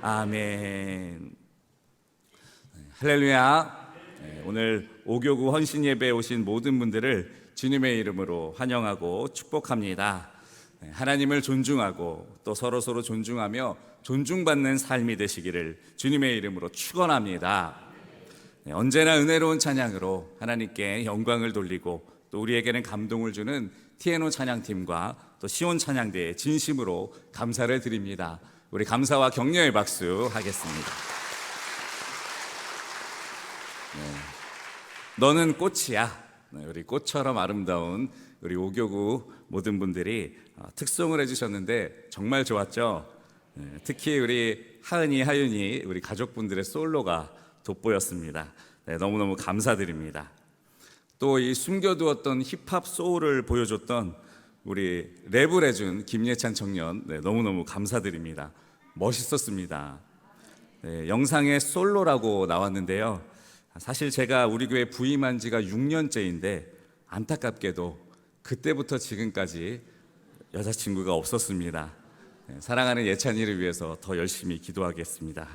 아멘. 네, 할렐루야. 네, 오늘 오교구 헌신 예배에 오신 모든 분들을 주님의 이름으로 환영하고 축복합니다. 네, 하나님을 존중하고 또 서로 서로 존중하며 존중받는 삶이 되시기를 주님의 이름으로 축원합니다. 네, 언제나 은혜로운 찬양으로 하나님께 영광을 돌리고 또 우리에게는 감동을 주는 티에노 찬양팀과 또 시온 찬양대에 진심으로 감사를 드립니다. 우리 감사와 격려의 박수 하겠습니다. 네. 너는 꽃이야. 네, 우리 꽃처럼 아름다운 우리 오교구 모든 분들이 어, 특송을 해주셨는데 정말 좋았죠. 네, 특히 우리 하은이, 하윤이 우리 가족분들의 솔로가 돋보였습니다. 네, 너무너무 감사드립니다. 또 이 숨겨두었던 힙합 소울을 보여줬던 우리 랩을 해준 김예찬 청년 네, 너무너무 감사드립니다. 멋있었습니다. 네, 영상에 솔로라고 나왔는데요. 사실 제가 우리 교회 부임한 지가 6년째인데 안타깝게도 그때부터 지금까지 여자친구가 없었습니다. 네, 사랑하는 예찬이를 위해서 더 열심히 기도하겠습니다.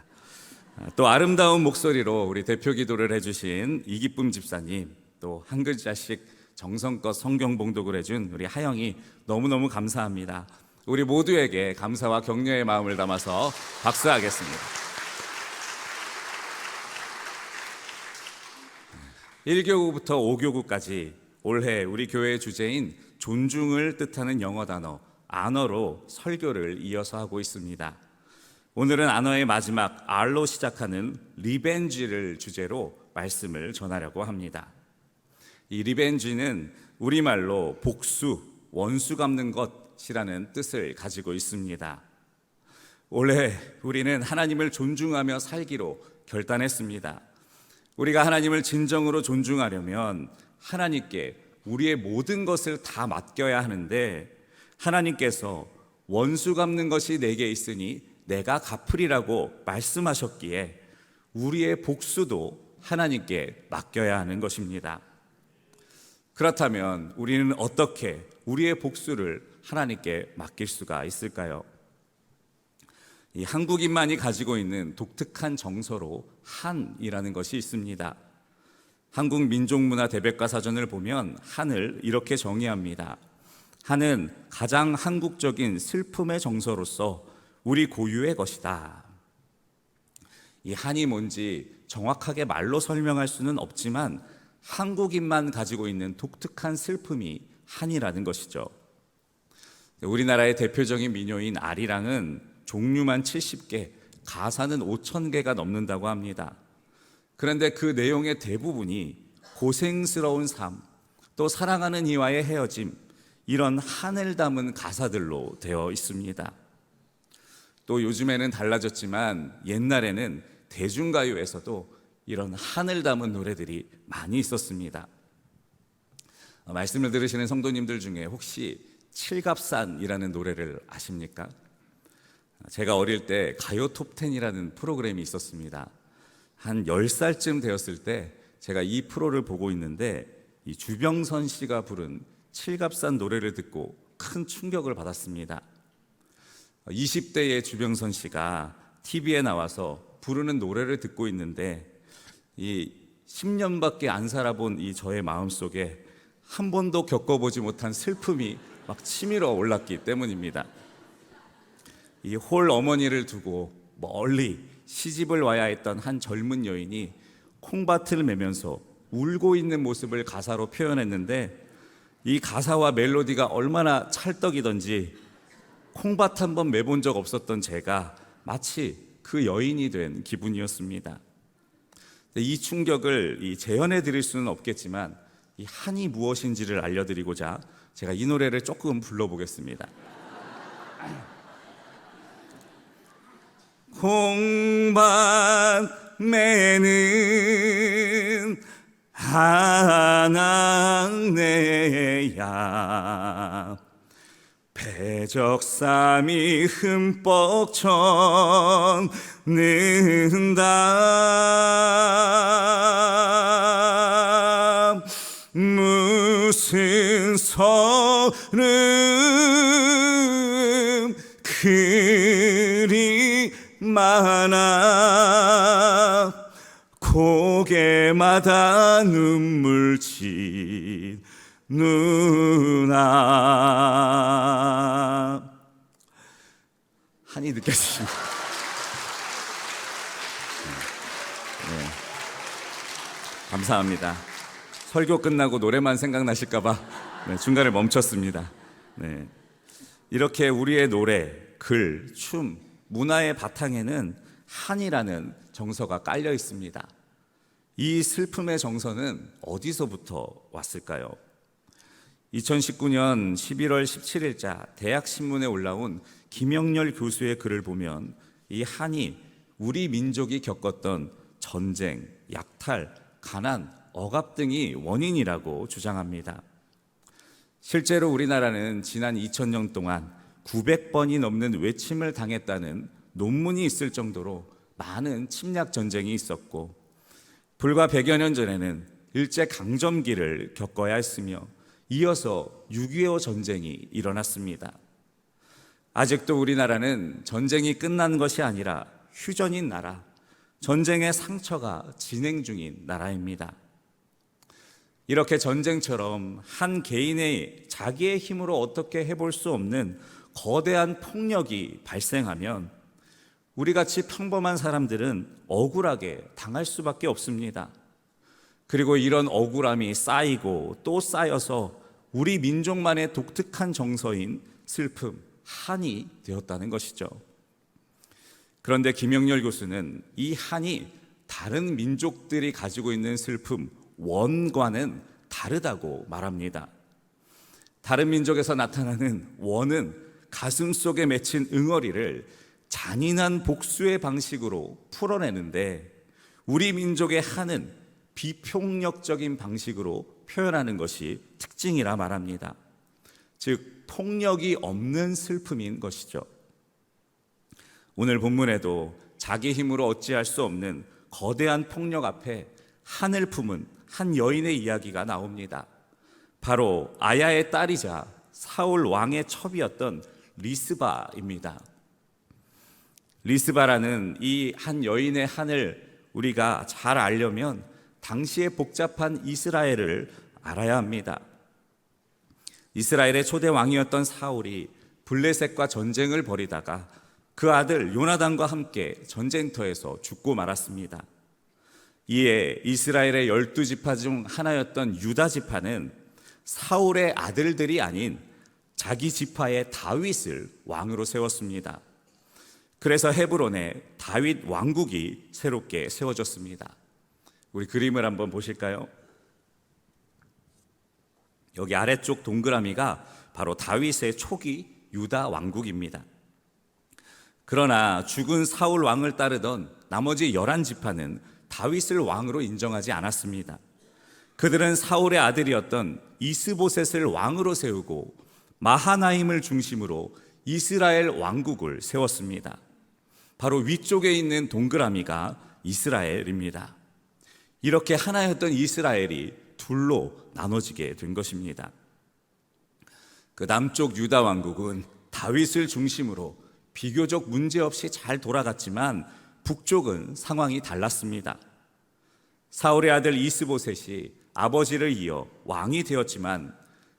아, 또 아름다운 목소리로 우리 대표 기도를 해주신 이기쁨 집사님, 또 한 글자씩 정성껏 성경 봉독을 해준 우리 하영이 너무너무 감사합니다. 우리 모두에게 감사와 격려의 마음을 담아서 박수하겠습니다. 1교구부터 5교구까지 올해 우리 교회의 주제인 존중을 뜻하는 영어 단어 아너로 설교를 이어서 하고 있습니다. 오늘은 안어의 마지막 R로 시작하는 리벤지를 주제로 말씀을 전하려고 합니다. 이 리벤지는 우리말로 복수, 원수 갚는 것이라는 뜻을 가지고 있습니다. 올해 우리는 하나님을 존중하며 살기로 결단했습니다. 우리가 하나님을 진정으로 존중하려면 하나님께 우리의 모든 것을 다 맡겨야 하는데 하나님께서 원수 갚는 것이 내게 있으니 내가 갚으리라고 말씀하셨기에 우리의 복수도 하나님께 맡겨야 하는 것입니다. 그렇다면 우리는 어떻게 우리의 복수를 하나님께 맡길 수가 있을까요? 이 한국인만이 가지고 있는 독특한 정서로 한이라는 것이 있습니다. 한국 민족문화 대백과 사전을 보면 한을 이렇게 정의합니다. 한은 가장 한국적인 슬픔의 정서로서 우리 고유의 것이다. 이 한이 뭔지 정확하게 말로 설명할 수는 없지만 한국인만 가지고 있는 독특한 슬픔이 한이라는 것이죠. 우리나라의 대표적인 민요인 아리랑은 종류만 70개, 가사는 5천 개가 넘는다고 합니다. 그런데 그 내용의 대부분이 고생스러운 삶, 또 사랑하는 이와의 헤어짐, 이런 한을 담은 가사들로 되어 있습니다. 또 요즘에는 달라졌지만 옛날에는 대중가요에서도 이런 한을 담은 노래들이 많이 있었습니다. 어, 말씀을 들으시는 성도님들 중에 혹시 칠갑산이라는 노래를 아십니까? 제가 어릴 때 가요 톱텐이라는 프로그램이 있었습니다. 한 10살쯤 되었을 때 제가 이 프로를 보고 있는데 이 주병선 씨가 부른 칠갑산 노래를 듣고 큰 충격을 받았습니다. 20대의 주병선 씨가 TV에 나와서 부르는 노래를 듣고 있는데 이 10년밖에 안 살아본 이 저의 마음 속에 한 번도 겪어보지 못한 슬픔이 막 치밀어 올랐기 때문입니다. 이 홀 어머니를 두고 멀리 시집을 와야 했던 한 젊은 여인이 콩밭을 매면서 울고 있는 모습을 가사로 표현했는데 이 가사와 멜로디가 얼마나 찰떡이던지 콩밭 한번 매본 적 없었던 제가 마치 그 여인이 된 기분이었습니다. 이 충격을 이 재현해 드릴 수는 없겠지만 이 한이 무엇인지를 알려드리고자 제가 이 노래를 조금 불러보겠습니다. 콩밭 매는 한왕내야 배적삼이 흠뻑 쳤는다. 무슨 서름 그리 하나 고개마다 눈물 친 누나 한이 느껴지십니다. 네. 감사합니다. 설교 끝나고 노래만 생각나실까봐 네, 중간에 멈췄습니다. 네. 이렇게 우리의 노래, 글, 춤, 문화의 바탕에는 한이라는 정서가 깔려 있습니다. 이 슬픔의 정서는 어디서부터 왔을까요? 2019년 11월 17일자 대학신문에 올라온 김영렬 교수의 글을 보면 이 한이 우리 민족이 겪었던 전쟁, 약탈, 가난, 억압 등이 원인이라고 주장합니다. 실제로 우리나라는 지난 2000년 동안 900번이 넘는 외침을 당했다는 논문이 있을 정도로 많은 침략 전쟁이 있었고 불과 100여 년 전에는 일제 강점기를 겪어야 했으며 이어서 6.25 전쟁이 일어났습니다. 아직도 우리나라는 전쟁이 끝난 것이 아니라 휴전인 나라, 전쟁의 상처가 진행 중인 나라입니다. 이렇게 전쟁처럼 한 개인의 자기의 힘으로 어떻게 해볼 수 없는 거대한 폭력이 발생하면 우리 같이 평범한 사람들은 억울하게 당할 수밖에 없습니다. 그리고 이런 억울함이 쌓이고 또 쌓여서 우리 민족만의 독특한 정서인 슬픔, 한이 되었다는 것이죠. 그런데 김영렬 교수는 이 한이 다른 민족들이 가지고 있는 슬픔, 원과는 다르다고 말합니다. 다른 민족에서 나타나는 원은 가슴 속에 맺힌 응어리를 잔인한 복수의 방식으로 풀어내는데 우리 민족의 한은 비폭력적인 방식으로 표현하는 것이 특징이라 말합니다. 즉, 폭력이 없는 슬픔인 것이죠. 오늘 본문에도 자기 힘으로 어찌할 수 없는 거대한 폭력 앞에 한을 품은 한 여인의 이야기가 나옵니다. 바로 아야의 딸이자 사울 왕의 첩이었던 리스바입니다. 리스바라는 이 한 여인의 한을 우리가 잘 알려면 당시의 복잡한 이스라엘을 알아야 합니다. 이스라엘의 초대 왕이었던 사울이 블레셋과 전쟁을 벌이다가 그 아들 요나단과 함께 전쟁터에서 죽고 말았습니다. 이에 이스라엘의 열두 지파 중 하나였던 유다 지파는 사울의 아들들이 아닌 자기 지파의 다윗을 왕으로 세웠습니다. 그래서 헤브론에 다윗 왕국이 새롭게 세워졌습니다. 우리 그림을 한번 보실까요? 여기 아래쪽 동그라미가 바로 다윗의 초기 유다 왕국입니다. 그러나 죽은 사울 왕을 따르던 나머지 열한 지파는 다윗을 왕으로 인정하지 않았습니다. 그들은 사울의 아들이었던 이스보셋을 왕으로 세우고 마하나임을 중심으로 이스라엘 왕국을 세웠습니다. 바로 위쪽에 있는 동그라미가 이스라엘입니다. 이렇게 하나였던 이스라엘이 둘로 나눠지게 된 것입니다. 그 남쪽 유다 왕국은 다윗을 중심으로 비교적 문제없이 잘 돌아갔지만 북쪽은 상황이 달랐습니다. 사울의 아들 이스보셋이 아버지를 이어 왕이 되었지만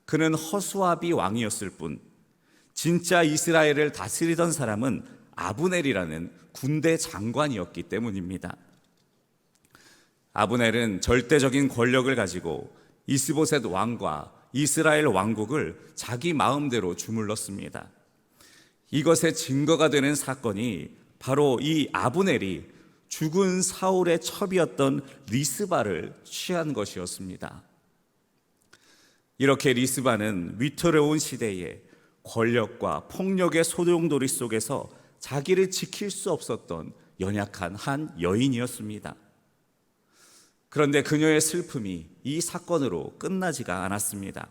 그는 허수아비 왕이었을 뿐 진짜 이스라엘을 다스리던 사람은 아브넬이라는 군대 장관이었기 때문입니다. 아브넬은 절대적인 권력을 가지고 이스보셋 왕과 이스라엘 왕국을 자기 마음대로 주물렀습니다. 이것의 증거가 되는 사건이 바로 이 아브넬이 죽은 사울의 첩이었던 리스바를 취한 것이었습니다. 이렇게 리스바는 위태로운 시대에 권력과 폭력의 소용돌이 속에서 자기를 지킬 수 없었던 연약한 한 여인이었습니다. 그런데 그녀의 슬픔이 이 사건으로 끝나지가 않았습니다.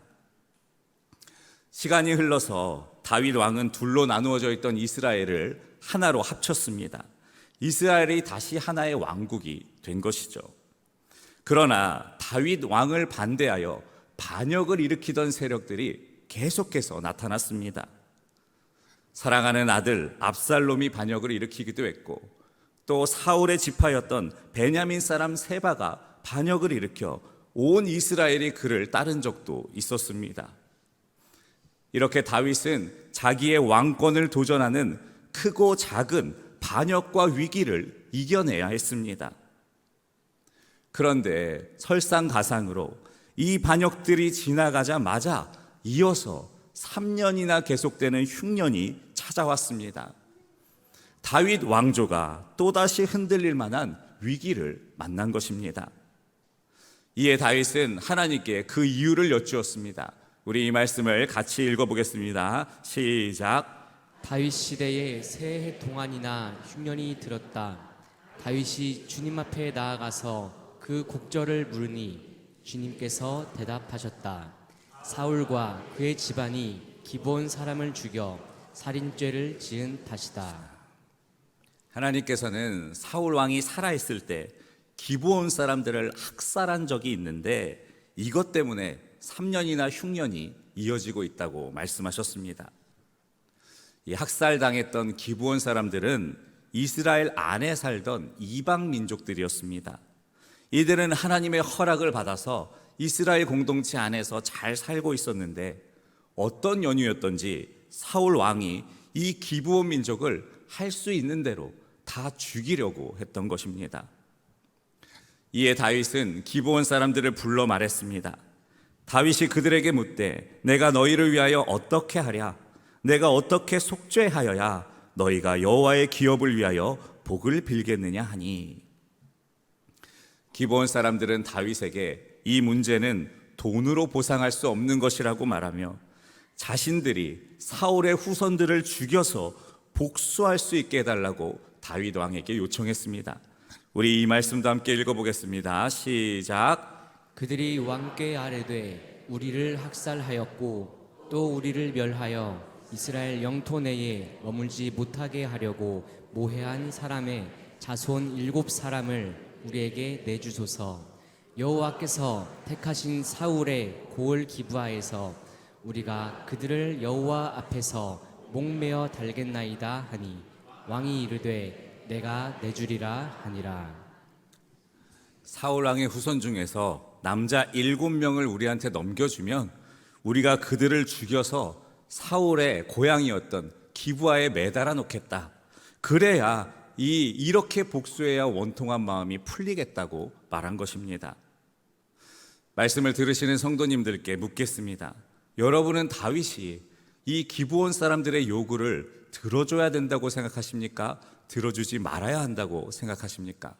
시간이 흘러서 다윗 왕은 둘로 나누어져 있던 이스라엘을 하나로 합쳤습니다. 이스라엘이 다시 하나의 왕국이 된 것이죠. 그러나 다윗 왕을 반대하여 반역을 일으키던 세력들이 계속해서 나타났습니다. 사랑하는 아들 압살롬이 반역을 일으키기도 했고 또 사울의 지파였던 베냐민 사람 세바가 반역을 일으켜 온 이스라엘이 그를 따른 적도 있었습니다. 이렇게 다윗은 자기의 왕권을 도전하는 크고 작은 반역과 위기를 이겨내야 했습니다. 그런데 설상가상으로 이 반역들이 지나가자마자 이어서 3년이나 계속되는 흉년이 찾아왔습니다. 다윗 왕조가 또다시 흔들릴 만한 위기를 만난 것입니다. 이에 다윗은 하나님께 그 이유를 여쭈었습니다. 우리 이 말씀을 같이 읽어보겠습니다. 시작. 다윗 시대에 새해 동안이나 흉년이 들었다. 다윗이 주님 앞에 나아가서 그 곡절을 물으니 주님께서 대답하셨다. 사울과 그의 집안이 기본 사람을 죽여 살인죄를 지은 탓이다. 하나님께서는 사울 왕이 살아 있을 때 기브온 사람들을 학살한 적이 있는데 이것 때문에 3년이나 흉년이 이어지고 있다고 말씀하셨습니다. 이 학살당했던 기브온 사람들은 이스라엘 안에 살던 이방 민족들이었습니다. 이들은 하나님의 허락을 받아서 이스라엘 공동체 안에서 잘 살고 있었는데 어떤 연유였던지 사울 왕이 이 기브온 민족을 할 수 있는 대로 다 죽이려고 했던 것입니다. 이에 다윗은 기브온 사람들을 불러 말했습니다. 다윗이 그들에게 묻되 내가 너희를 위하여 어떻게 하랴 내가 어떻게 속죄하여야 너희가 여호와의 기업을 위하여 복을 빌겠느냐 하니 기브온 사람들은 다윗에게 이 문제는 돈으로 보상할 수 없는 것이라고 말하며 자신들이 사울의 후손들을 죽여서 복수할 수 있게 해달라고 다윗 왕에게 요청했습니다. 우리 이 말씀도 함께 읽어보겠습니다. 시작. 그들이 왕께 아뢰되 우리를 학살하였고 또 우리를 멸하여 이스라엘 영토 내에 머물지 못하게 하려고 모해한 사람의 자손 일곱 사람을 우리에게 내주소서. 여호와께서 택하신 사울의 고을 기부하에서 우리가 그들을 여호와 앞에서 목매어 달겠나이다 하니 왕이 이르되 내가 내주리라 하니라. 사울 왕의 후손 중에서 남자 일곱 명을 우리한테 넘겨주면 우리가 그들을 죽여서 사울의 고향이었던 기부하에 매달아 놓겠다. 그래야 이 이렇게 복수해야 원통한 마음이 풀리겠다고 말한 것입니다. 말씀을 들으시는 성도님들께 묻겠습니다. 여러분은 다윗이 이 기부원 사람들의 요구를 들어줘야 된다고 생각하십니까? 들어주지 말아야 한다고 생각하십니까?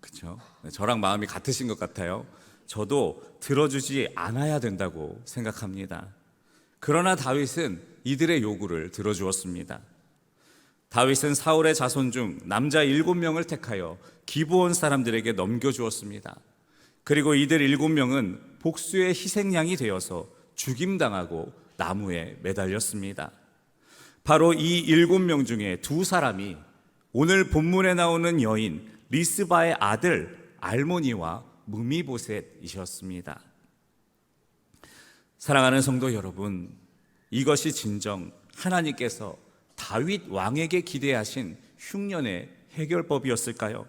그렇죠? 저랑 마음이 같으신 것 같아요. 저도 들어주지 않아야 된다고 생각합니다. 그러나 다윗은 이들의 요구를 들어주었습니다. 다윗은 사울의 자손 중 남자 일곱 명을 택하여 기부온 사람들에게 넘겨주었습니다. 그리고 이들 일곱 명은 복수의 희생양이 되어서 죽임당하고 나무에 매달렸습니다. 바로 이 일곱 명 중에 두 사람이 오늘 본문에 나오는 여인 리스바의 아들 알모니와 무미보셋이셨습니다. 사랑하는 성도 여러분, 이것이 진정 하나님께서 다윗 왕에게 기대하신 흉년의 해결법이었을까요?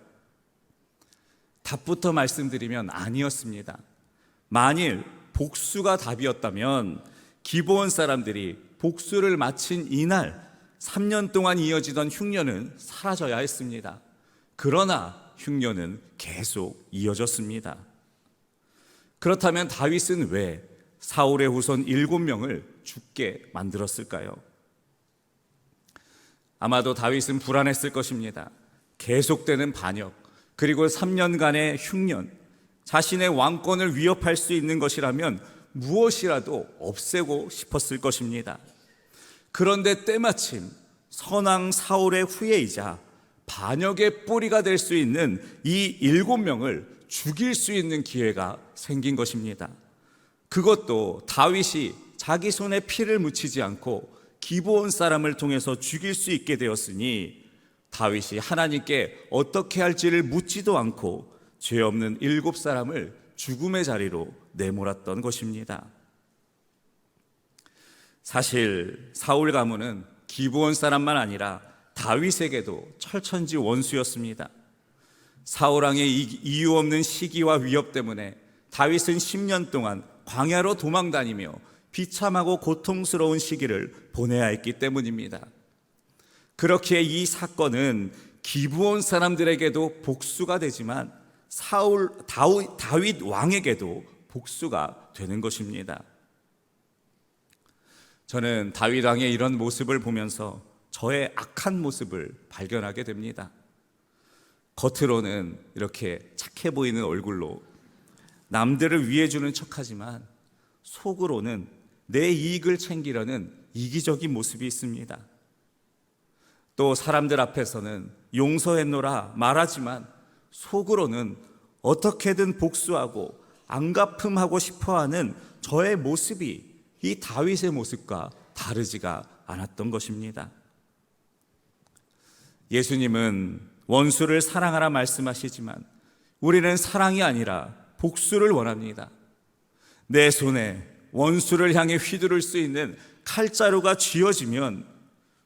답부터 말씀드리면 아니었습니다. 만일 복수가 답이었다면 기본 사람들이 복수를 마친 이날 3년 동안 이어지던 흉년은 사라져야 했습니다. 그러나 흉년은 계속 이어졌습니다. 그렇다면 다윗은 왜 사울의 후손 일곱 명을 죽게 만들었을까요? 아마도 다윗은 불안했을 것입니다. 계속되는 반역, 그리고 3년간의 흉년, 자신의 왕권을 위협할 수 있는 것이라면 무엇이라도 없애고 싶었을 것입니다. 그런데 때마침 선왕 사울의 후예이자 반역의 뿌리가 될 수 있는 이 일곱 명을 죽일 수 있는 기회가 생긴 것입니다. 그것도 다윗이 자기 손에 피를 묻히지 않고 기브온 사람을 통해서 죽일 수 있게 되었으니 다윗이 하나님께 어떻게 할지를 묻지도 않고 죄 없는 일곱 사람을 죽음의 자리로 내몰았던 것입니다. 사실 사울 가문은 기브온 사람만 아니라 다윗에게도 철천지 원수였습니다. 사울 왕의 이- 이유 없는 시기와 위협 때문에 다윗은 10년 동안 광야로 도망 다니며 비참하고 고통스러운 시기를 보내야 했기 때문입니다. 그렇기에 이 사건은 기부온 사람들에게도 복수가 되지만 사울 다윗 왕에게도 복수가 되는 것입니다. 저는 다윗 왕의 이런 모습을 보면서 저의 악한 모습을 발견하게 됩니다. 겉으로는 이렇게 착해 보이는 얼굴로 남들을 위해 주는 척하지만 속으로는 내 이익을 챙기려는 이기적인 모습이 있습니다. 또 사람들 앞에서는 용서했노라 말하지만 속으로는 어떻게든 복수하고 안 갚음하고 싶어 하는 저의 모습이 이 다윗의 모습과 다르지가 않았던 것입니다. 예수님은 원수를 사랑하라 말씀하시지만 우리는 사랑이 아니라 복수를 원합니다. 내 손에 원수를 향해 휘두를 수 있는 칼자루가 쥐어지면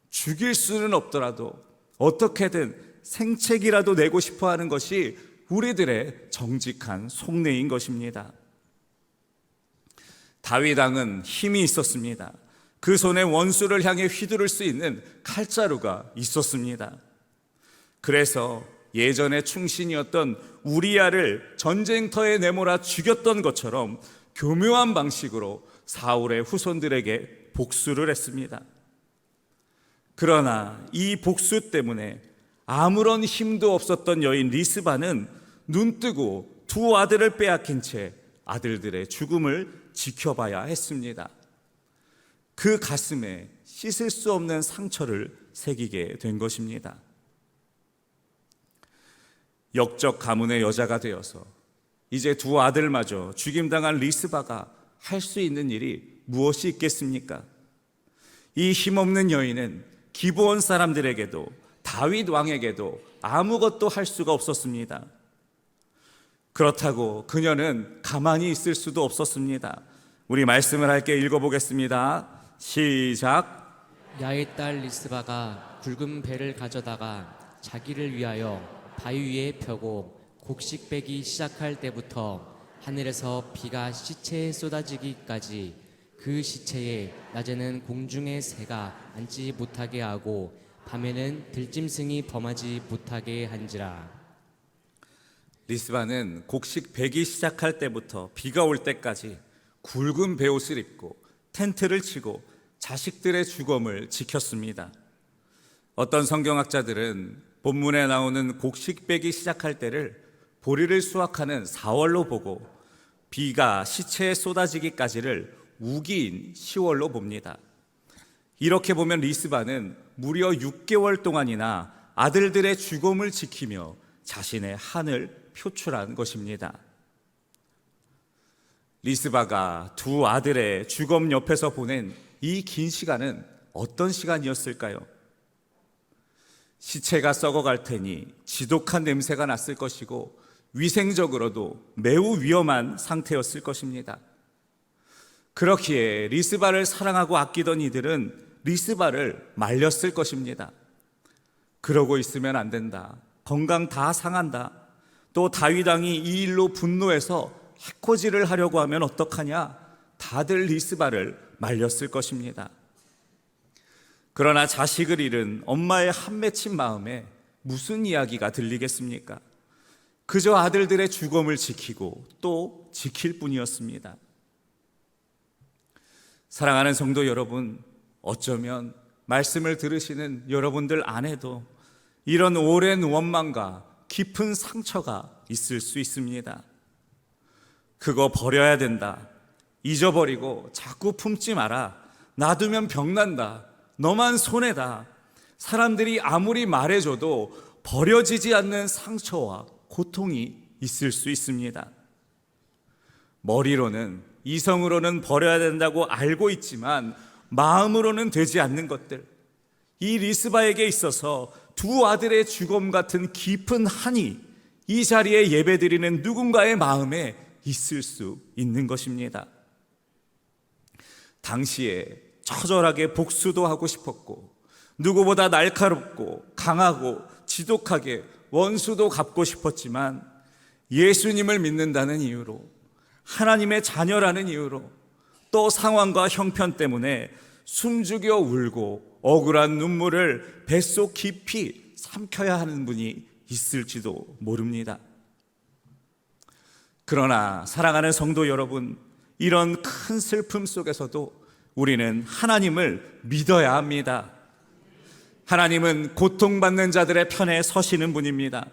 죽일 수는 없더라도 어떻게든 생책이라도 내고 싶어 하는 것이 우리들의 정직한 속내인 것입니다. 다윗 왕은 힘이 있었습니다. 그 손에 원수를 향해 휘두를 수 있는 칼자루가 있었습니다. 그래서 예전에 충신이었던 우리야를 전쟁터에 내몰아 죽였던 것처럼 교묘한 방식으로 사울의 후손들에게 복수를 했습니다. 그러나 이 복수 때문에 아무런 힘도 없었던 여인 리스바는 눈뜨고 두 아들을 빼앗긴 채 아들들의 죽음을 지켜봐야 했습니다. 그 가슴에 씻을 수 없는 상처를 새기게 된 것입니다. 역적 가문의 여자가 되어서 이제 두 아들마저 죽임당한 리스바가 할 수 있는 일이 무엇이 있겠습니까? 이 힘없는 여인은 기브온 사람들에게도 다윗 왕에게도 아무것도 할 수가 없었습니다. 그렇다고 그녀는 가만히 있을 수도 없었습니다. 우리 말씀을 할게 읽어보겠습니다. 시작. 야의 딸 리스바가 굵은 배를 가져다가 자기를 위하여 바위 위에 펴고 곡식 빼기 시작할 때부터 하늘에서 비가 시체에 쏟아지기까지 그 시체에 낮에는 공중의 새가 앉지 못하게 하고 밤에는 들짐승이 범하지 못하게 한지라 리스바는 곡식 배기 시작할 때부터 비가 올 때까지 굵은 베옷을 입고 텐트를 치고 자식들의 주검을 지켰습니다. 어떤 성경학자들은 본문에 나오는 곡식 배기 시작할 때를 보리를 수확하는 4월로 보고 비가 시체에 쏟아지기까지를 우기인 10월로 봅니다. 이렇게 보면 리스바는 무려 6개월 동안이나 아들들의 죽음을 지키며 자신의 한을 표출한 것입니다. 리스바가 두 아들의 주검 옆에서 보낸 이 긴 시간은 어떤 시간이었을까요? 시체가 썩어갈 테니 지독한 냄새가 났을 것이고 위생적으로도 매우 위험한 상태였을 것입니다. 그렇기에 리스바를 사랑하고 아끼던 이들은 리스바를 말렸을 것입니다. 그러고 있으면 안 된다. 건강 다 상한다. 또 다윗 왕이 이 일로 분노해서 해코지를 하려고 하면 어떡하냐? 다들 리스바를 말렸을 것입니다. 그러나 자식을 잃은 엄마의 한 맺힌 마음에 무슨 이야기가 들리겠습니까? 그저 아들들의 죽음을 지키고 또 지킬 뿐이었습니다. 사랑하는 성도 여러분, 어쩌면 말씀을 들으시는 여러분들 안에도 이런 오랜 원망과 깊은 상처가 있을 수 있습니다. 그거 버려야 된다. 잊어버리고 자꾸 품지 마라. 놔두면 병난다. 너만 손해다. 사람들이 아무리 말해줘도 버려지지 않는 상처와 고통이 있을 수 있습니다. 머리로는 이성으로는 버려야 된다고 알고 있지만 마음으로는 되지 않는 것들. 이 리스바에게 있어서 두 아들의 죽음 같은 깊은 한이 이 자리에 예배드리는 누군가의 마음에 있을 수 있는 것입니다. 당시에 처절하게 복수도 하고 싶었고 누구보다 날카롭고 강하고 지독하게 원수도 갚고 싶었지만 예수님을 믿는다는 이유로 하나님의 자녀라는 이유로 또 상황과 형편 때문에 숨죽여 울고 억울한 눈물을 뱃속 깊이 삼켜야 하는 분이 있을지도 모릅니다. 그러나 사랑하는 성도 여러분, 이런 큰 슬픔 속에서도 우리는 하나님을 믿어야 합니다. 하나님은 고통받는 자들의 편에 서시는 분입니다.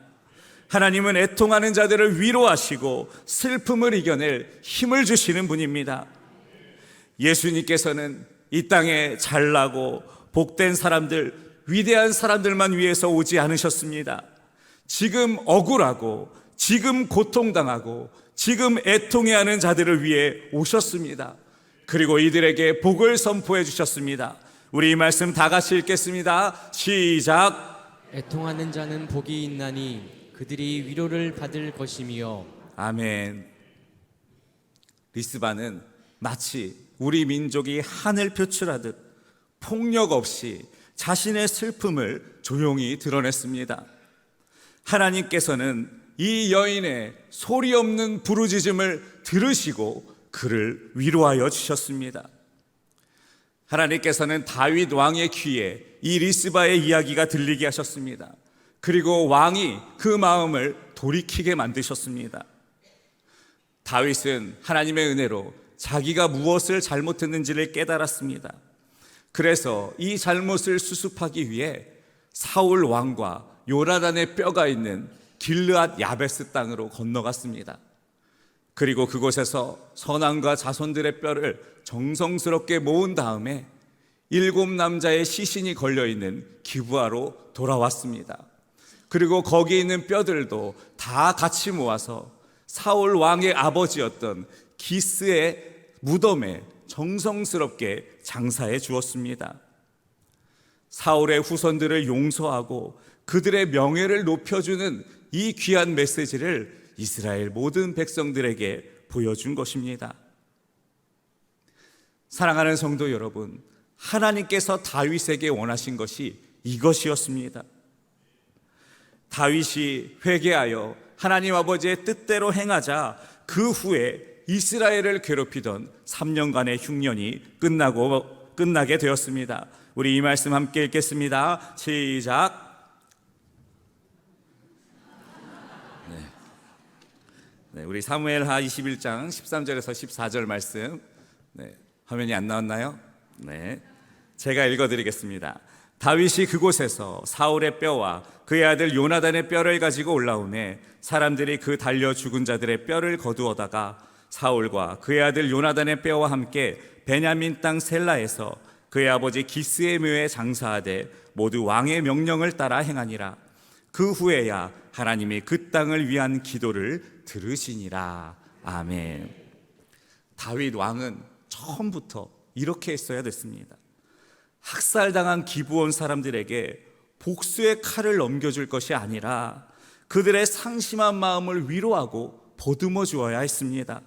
하나님은 애통하는 자들을 위로하시고 슬픔을 이겨낼 힘을 주시는 분입니다. 예수님께서는 이 땅에 잘나고 복된 사람들, 위대한 사람들만 위해서 오지 않으셨습니다. 지금 억울하고, 지금 고통당하고, 지금 애통해 하는 자들을 위해 오셨습니다. 그리고 이들에게 복을 선포해 주셨습니다. 우리 이 말씀 다 같이 읽겠습니다. 시작. 애통하는 자는 복이 있나니 그들이 위로를 받을 것이며 아멘. 리스바는 마치 우리 민족이 한을 표출하듯 폭력 없이 자신의 슬픔을 조용히 드러냈습니다. 하나님께서는 이 여인의 소리 없는 부르짖음을 들으시고 그를 위로하여 주셨습니다. 하나님께서는 다윗 왕의 귀에 이 리스바의 이야기가 들리게 하셨습니다. 그리고 왕이 그 마음을 돌이키게 만드셨습니다. 다윗은 하나님의 은혜로 자기가 무엇을 잘못했는지를 깨달았습니다. 그래서 이 잘못을 수습하기 위해 사울 왕과 요나단의 뼈가 있는 길르앗 야베스 땅으로 건너갔습니다. 그리고 그곳에서 선왕과 자손들의 뼈를 정성스럽게 모은 다음에 일곱 남자의 시신이 걸려 있는 기부하로 돌아왔습니다. 그리고 거기 있는 뼈들도 다 같이 모아서 사울 왕의 아버지였던 기스의 무덤에 정성스럽게 장사해 주었습니다. 사울의 후손들을 용서하고 그들의 명예를 높여주는 이 귀한 메시지를 이스라엘 모든 백성들에게 보여준 것입니다. 사랑하는 성도 여러분, 하나님께서 다윗에게 원하신 것이 이것이었습니다. 다윗이 회개하여 하나님 아버지의 뜻대로 행하자 그 후에 이스라엘을 괴롭히던 3년간의 흉년이 끝나고 끝나게 되었습니다. 우리 이 말씀 함께 읽겠습니다. 시작. 네, 우리 사무엘하 21장 13절에서 14절 말씀. 네, 화면이 안 나왔나요? 네. 제가 읽어 드리겠습니다. 다윗이 그곳에서 사울의 뼈와 그의 아들 요나단의 뼈를 가지고 올라오매 사람들이 그 달려 죽은 자들의 뼈를 거두어다가 사울과 그의 아들 요나단의 뼈와 함께 베냐민 땅 셀라에서 그의 아버지 기스의 묘에 장사하되 모두 왕의 명령을 따라 행하니라. 그 후에야 하나님이 그 땅을 위한 기도를 들으시니라. 아멘. 다윗 왕은 처음부터 이렇게 했어야 됐습니다. 학살당한 기부원 사람들에게 복수의 칼을 넘겨줄 것이 아니라 그들의 상심한 마음을 위로하고 보듬어 주어야 했습니다.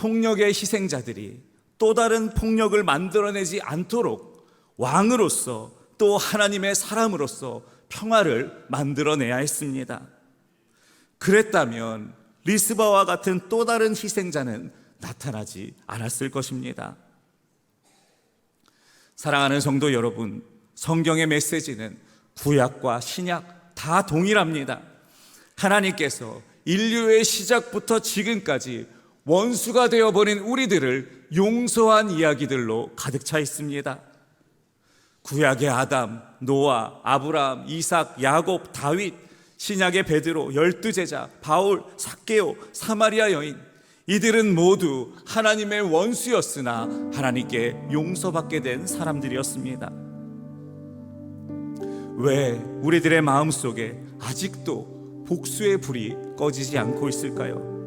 폭력의 희생자들이 또 다른 폭력을 만들어내지 않도록 왕으로서 또 하나님의 사람으로서 평화를 만들어내야 했습니다. 그랬다면 리스바와 같은 또 다른 희생자는 나타나지 않았을 것입니다. 사랑하는 성도 여러분, 성경의 메시지는 구약과 신약 다 동일합니다. 하나님께서 인류의 시작부터 지금까지 원수가 되어버린 우리들을 용서한 이야기들로 가득 차 있습니다. 구약의 아담, 노아, 아브라함, 이삭, 야곱, 다윗, 신약의 베드로, 열두 제자, 바울, 사케오, 사마리아 여인 이들은 모두 하나님의 원수였으나 하나님께 용서받게 된 사람들이었습니다. 왜 우리들의 마음 속에 아직도 복수의 불이 꺼지지 않고 있을까요?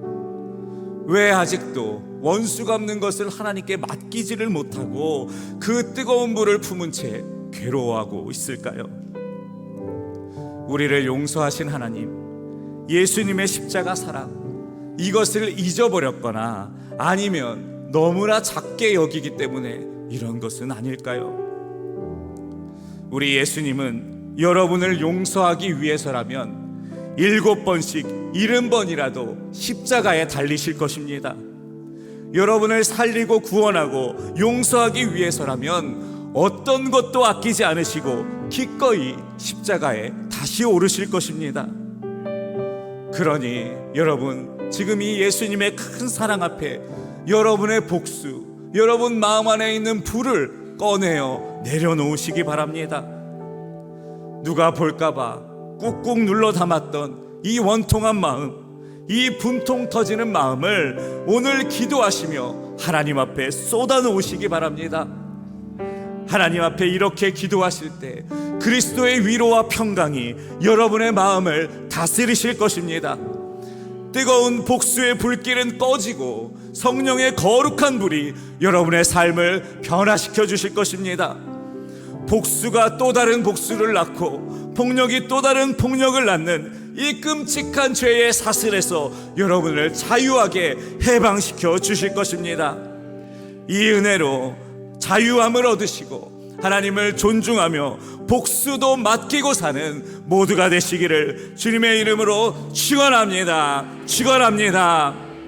왜 아직도 원수 갚는 것을 하나님께 맡기지를 못하고 그 뜨거운 불을 품은 채 괴로워하고 있을까요? 우리를 용서하신 하나님, 예수님의 십자가 사랑, 이것을 잊어버렸거나 아니면 너무나 작게 여기기 때문에 이런 것은 아닐까요? 우리 예수님은 여러분을 용서하기 위해서라면 일곱 번씩 일흔 번이라도 십자가에 달리실 것입니다. 여러분을 살리고 구원하고 용서하기 위해서라면 어떤 것도 아끼지 않으시고 기꺼이 십자가에 다시 오르실 것입니다. 그러니 여러분 지금 이 예수님의 큰 사랑 앞에 여러분의 복수, 여러분 마음 안에 있는 불을 꺼내어 내려놓으시기 바랍니다. 누가 볼까봐 꾹꾹 눌러 담았던 이 원통한 마음, 이 분통 터지는 마음을 오늘 기도하시며 하나님 앞에 쏟아 놓으시기 바랍니다. 하나님 앞에 이렇게 기도하실 때 그리스도의 위로와 평강이 여러분의 마음을 다스리실 것입니다. 뜨거운 복수의 불길은 꺼지고 성령의 거룩한 불이 여러분의 삶을 변화시켜 주실 것입니다. 복수가 또 다른 복수를 낳고 폭력이 또 다른 폭력을 낳는 이 끔찍한 죄의 사슬에서 여러분을 자유하게 해방시켜 주실 것입니다. 이 은혜로 자유함을 얻으시고 하나님을 존중하며 복수도 맡기고 사는 모두가 되시기를 주님의 이름으로 축원합니다. 축원합니다.